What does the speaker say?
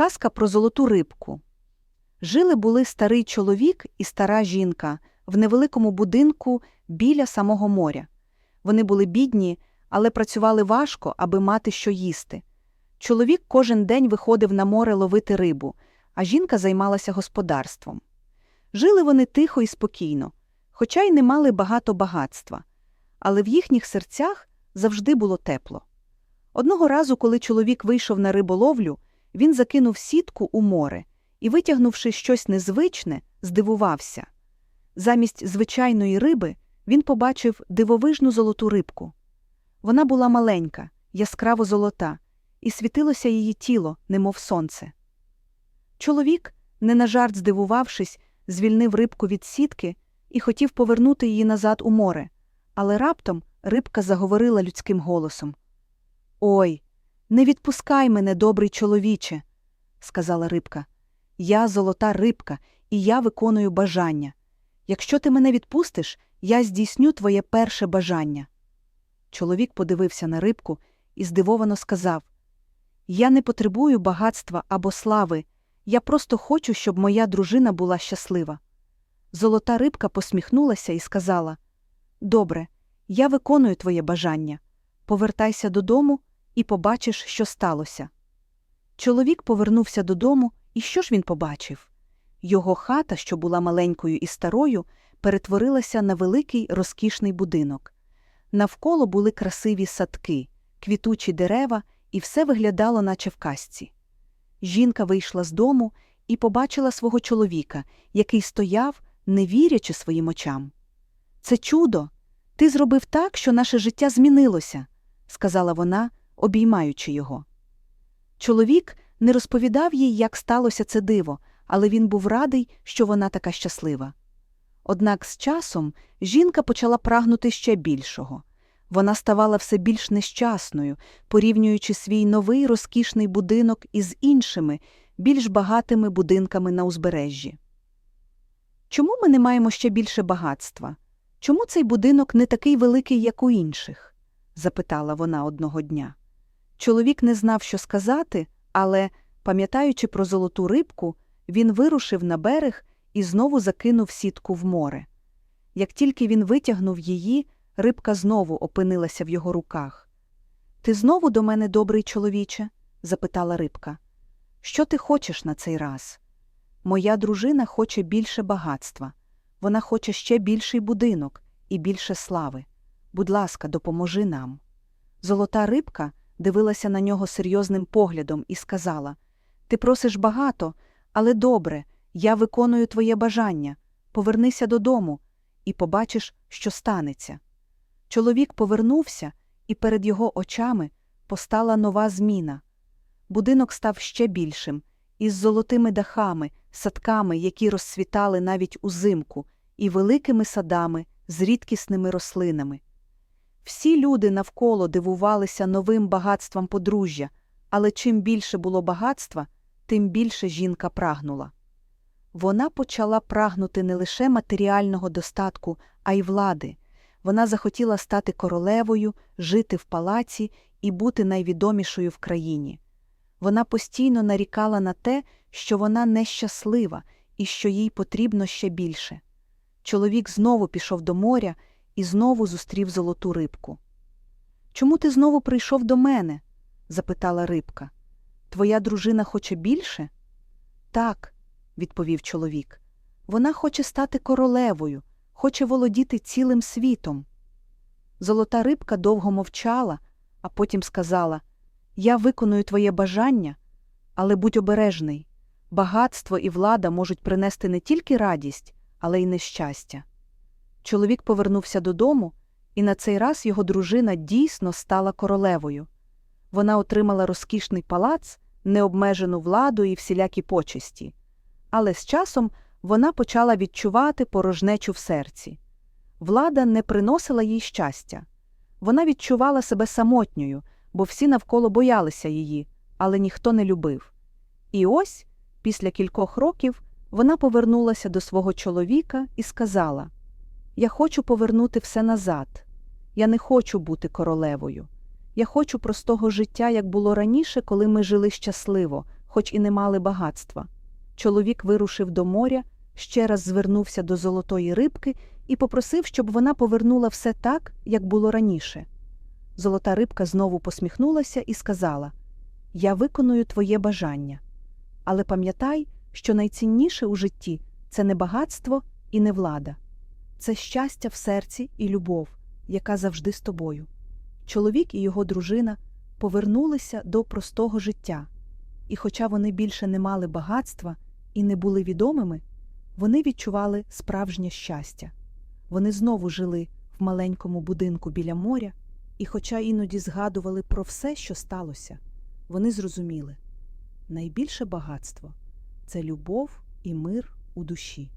Казка про золоту рибку. Жили були старий чоловік і стара жінка в невеликому будинку біля самого моря. Вони були бідні, але працювали важко, аби мати що їсти. Чоловік кожен день виходив на море ловити рибу, а жінка займалася господарством. Жили вони тихо і спокійно, хоча й не мали багато багатства, але в їхніх серцях завжди було тепло. Одного разу, коли чоловік вийшов на риболовлю, він закинув сітку у море і, витягнувши щось незвичне, здивувався. Замість звичайної риби він побачив дивовижну золоту рибку. Вона була маленька, яскраво золота, і світилося її тіло, немов сонце. Чоловік, не на жарт здивувавшись, звільнив рибку від сітки і хотів повернути її назад у море, але раптом рибка заговорила людським голосом. Ой, не відпускай мене, добрий чоловіче, сказала рибка. Я золота рибка, і я виконую бажання. Якщо ти мене відпустиш, я здійсню твоє перше бажання. Чоловік подивився на рибку і здивовано сказав Я не потребую багатства або слави, я просто хочу, щоб моя дружина була щаслива. Золота рибка посміхнулася і сказала Добре, я виконую твоє бажання. Повертайся додому і побачиш, що сталося. Чоловік повернувся додому, і що ж він побачив? Його хата, що була маленькою і старою, перетворилася на великий розкішний будинок. Навколо були красиві садки, квітучі дерева, і все виглядало, наче в казці. Жінка вийшла з дому і побачила свого чоловіка, який стояв, не вірячи своїм очам. Це чудо! Ти зробив так, що наше життя змінилося, сказала вона, обіймаючи його. Чоловік не розповідав їй, як сталося це диво, але він був радий, що вона така щаслива. Однак з часом жінка почала прагнути ще більшого. Вона ставала все більш нещасною, порівнюючи свій новий розкішний будинок із іншими, більш багатими будинками на узбережжі. Чому ми не маємо ще більше багатства? Чому цей будинок не такий великий, як у інших? запитала вона одного дня. Чоловік не знав, що сказати, але, пам'ятаючи про золоту рибку, він вирушив на берег і знову закинув сітку в море. Як тільки він витягнув її, рибка знову опинилася в його руках. Ти знову до мене, добрий чоловіче? запитала рибка. Що ти хочеш на цей раз? Моя дружина хоче більше багатства. Вона хоче ще більший будинок і більше слави. Будь ласка, допоможи нам. Золота рибка дивилася на нього серйозним поглядом і сказала Ти просиш багато, але добре, я виконую твоє бажання. Повернися додому і побачиш, що станеться. Чоловік повернувся, і перед його очами постала нова зміна. Будинок став ще більшим, із золотими дахами, садками, які розцвітали навіть узимку, і великими садами з рідкісними рослинами. Всі люди навколо дивувалися новим багатством подружжя, але чим більше було багатства, тим більше жінка прагнула. Вона почала прагнути не лише матеріального достатку, а й влади. Вона захотіла стати королевою, жити в палаці і бути найвідомішою в країні. Вона постійно нарікала на те, що вона нещаслива і що їй потрібно ще більше. Чоловік знову пішов до моря і знову зустрів золоту рибку. Чому ти знову прийшов до мене? запитала рибка. Твоя дружина хоче більше? Так, відповів чоловік. Вона хоче стати королевою, хоче володіти цілим світом. Золота рибка довго мовчала, а потім сказала Я виконую твоє бажання, але будь обережний. Багатство і влада можуть принести не тільки радість, але й нещастя. Чоловік повернувся додому, і на цей раз його дружина дійсно стала королевою. Вона отримала розкішний палац, необмежену владу і всілякі почесті. Але з часом вона почала відчувати порожнечу в серці. Влада не приносила їй щастя. Вона відчувала себе самотньою, бо всі навколо боялися її, але ніхто не любив. І ось, після кількох років, вона повернулася до свого чоловіка і сказала Я хочу повернути все назад. Я не хочу бути королевою. Я хочу простого життя, як було раніше, коли ми жили щасливо, хоч і не мали багатства. Чоловік вирушив до моря, ще раз звернувся до золотої рибки і попросив, щоб вона повернула все так, як було раніше. Золота рибка знову посміхнулася і сказала Я виконую твоє бажання. Але пам'ятай, що найцінніше у житті це не багатство і не влада, це щастя в серці і любов, яка завжди з тобою. Чоловік і його дружина повернулися до простого життя, і, хоча вони більше не мали багатства і не були відомими, вони відчували справжнє щастя. Вони знову жили в маленькому будинку біля моря, і, хоча іноді згадували про все, що сталося, вони зрозуміли найбільше багатство це любов і мир у душі.